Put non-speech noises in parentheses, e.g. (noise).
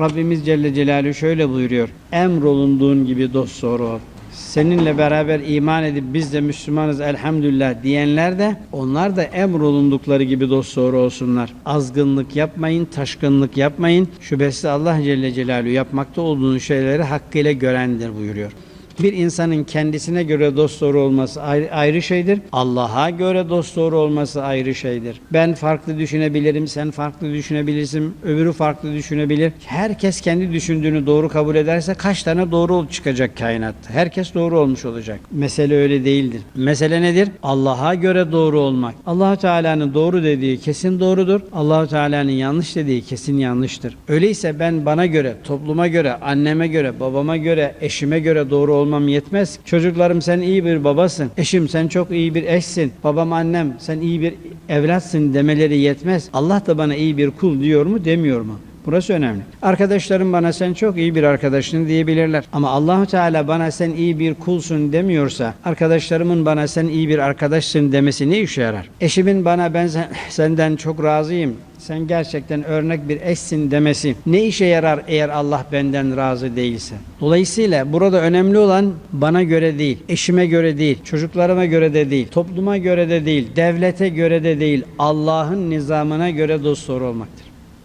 Rabbimiz Celle Celaluhu şöyle buyuruyor. Emrolunduğun gibi dost doğru ol. Seninle beraber iman edip biz de Müslümanız elhamdülillah diyenler de onlar da emrolundukları gibi dost doğru olsunlar. Azgınlık yapmayın, taşkınlık yapmayın. Şüphesiz Allah Celle Celaluhu yapmakta olduğunuz şeyleri hakkıyla görendir buyuruyor. Bir insanın kendisine göre dost doğru olması ayrı, şeydir. Allah'a göre dost doğru olması ayrı şeydir. Ben farklı düşünebilirim, sen farklı düşünebilirsin, öbürü farklı düşünebilir. Herkes kendi düşündüğünü doğru kabul ederse kaç tane doğru çıkacak kainatta? Herkes doğru olmuş olacak. Mesele öyle değildir. Mesele nedir? Allah'a göre doğru olmak. allah Teala'nın doğru dediği kesin doğrudur. allah Teala'nın yanlış dediği kesin yanlıştır. Öyleyse ben bana göre, topluma göre, anneme göre, babama göre, eşime göre doğru olmam yetmez. Çocuklarım sen iyi bir babasın. Eşim sen çok iyi bir eşsin. Babam annem sen iyi bir evlatsın demeleri yetmez. Allah da bana iyi bir kul diyor mu demiyor mu? Burası önemli. Arkadaşlarım bana sen çok iyi bir arkadaşın diyebilirler. Ama Allahu Teala bana sen iyi bir kulsun demiyorsa, arkadaşlarımın bana sen iyi bir arkadaşsın demesi ne işe yarar? Eşimin bana ben sen- (laughs) senden çok razıyım. Sen gerçekten örnek bir eşsin demesi ne işe yarar eğer Allah benden razı değilse? Dolayısıyla burada önemli olan bana göre değil, eşime göre değil, çocuklarıma göre de değil, topluma göre de değil, devlete göre de değil, Allah'ın nizamına göre dost olmaktır.